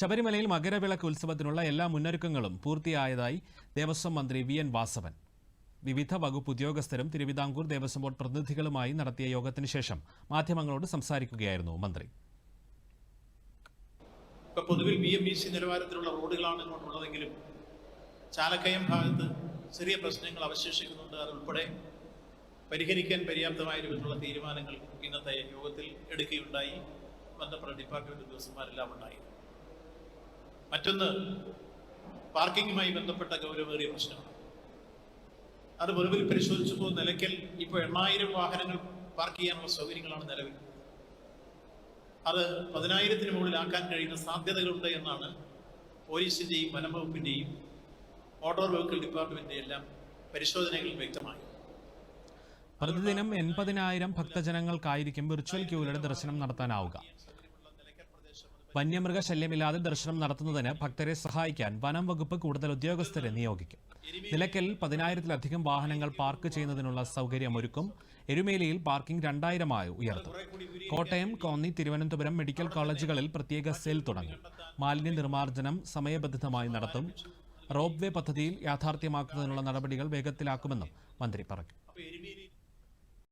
ശബരിമലയിൽ മകരവിളക്ക് ഉത്സവത്തിനുള്ള എല്ലാ മുന്നൊരുക്കങ്ങളും പൂർത്തിയായതായി ദേവസ്വം മന്ത്രി വി എൻ വാസവൻ. വിവിധ വകുപ്പ് ഉദ്യോഗസ്ഥരും തിരുവിതാംകൂർ ദേവസ്വം ബോർഡ് പ്രതിനിധികളുമായി നടത്തിയ യോഗത്തിന് ശേഷം മാധ്യമങ്ങളോട് സംസാരിക്കുകയായിരുന്നു മന്ത്രി. പൊതുവിൽ ബി എം ബി സി നിലവാരത്തിലുള്ള റോഡുകളാണ് ഇങ്ങോട്ടുള്ളതെങ്കിലും ചാലക്കയം ഭാഗത്ത് ചെറിയ പ്രശ്നങ്ങൾ അവശേഷിക്കുന്നുണ്ട് അതുൾപ്പെടെ പരിഹരിക്കാൻ പര്യാപ്തമായ രൂപത്തിലുള്ള തീരുമാനങ്ങൾ ഇന്നത്തെ യോഗത്തിൽ എടുക്കുകയുണ്ടായി. ബന്ധപ്പെട്ട ഡിപ്പാർട്ട്മെന്റ് ഉദ്യോഗസ്ഥന്മാരെല്ലാം ഉണ്ടായി. മറ്റൊന്ന് പാർക്കിങ്ങുമായി ബന്ധപ്പെട്ട ഗൗരവേറിയ പ്രശ്നമാണ് അത് പൊതുവിൽ പരിശോധിച്ചപ്പോൾ നിലയ്ക്കൽ ഇപ്പോൾ എണ്ണായിരം വാഹനങ്ങൾ പാർക്ക് ചെയ്യാനുള്ള സൗകര്യങ്ങളാണ് നിലവിൽ. അത് പതിനായിരത്തിന് മുകളിലാക്കാൻ കഴിയുന്ന സാധ്യതകളുണ്ട് എന്നാണ് പോലീസിന്റെയും വനംവകുപ്പിന്റെയും മോട്ടോർ വെഹിക്കിൾ ഡിപ്പാർട്ട്മെന്റിന്റെ എല്ലാം പരിശോധനകൾ വ്യക്തമായി. പ്രതിദിനം എൺപതിനായിരം ഭക്തജനങ്ങൾക്കായിരിക്കും വിർച്വൽ ക്യൂവിലൂടെ ദർശനം നടത്താനാവുക. വന്യമൃഗ ശല്യമില്ലാതെ ദർശനം നടത്തുന്നതിന് ഭക്തരെ സഹായിക്കാൻ വനം വകുപ്പ് കൂടുതൽ ഉദ്യോഗസ്ഥരെ നിയോഗിക്കും. നിലയ്ക്കൽ പതിനായിരത്തിലധികം വാഹനങ്ങൾ പാർക്ക് ചെയ്യുന്നതിനുള്ള സൗകര്യം ഒരുക്കും. എരുമേലിയിൽ പാർക്കിംഗ് രണ്ടായിരമായി ഉയർത്തും. കോട്ടയം കോന്നി തിരുവനന്തപുരം മെഡിക്കൽ കോളേജുകളിൽ പ്രത്യേക സെൽ തുടങ്ങും. മാലിന്യ നിർമ്മാർജനം സമയബന്ധിതമായി നടത്തും. റോപ്വേ പദ്ധതിയിൽ യാഥാർത്ഥ്യമാക്കുന്നതിനുള്ള നടപടികൾ വേഗത്തിലാക്കുമെന്നും മന്ത്രി പറഞ്ഞു.